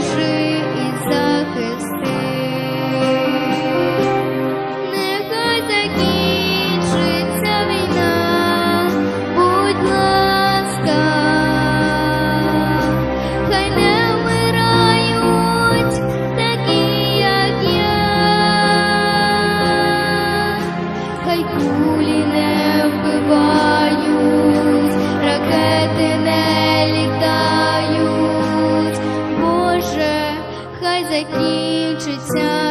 je закінчиться.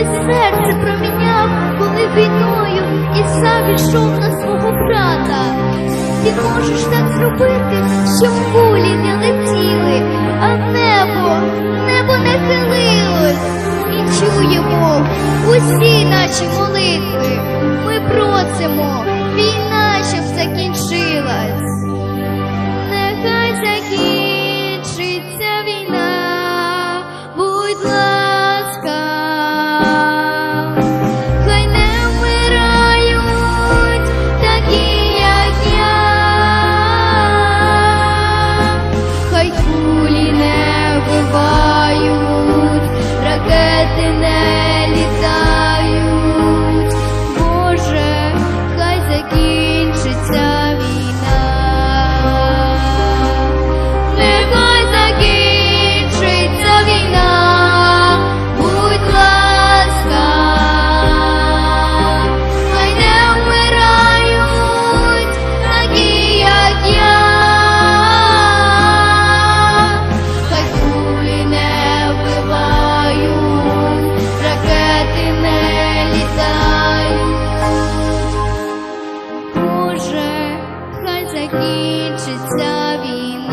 ти серце проміняв, коли війною і сам ішов на свого брата. Ти можеш так зробити, щоб кулі не летять. each it's loving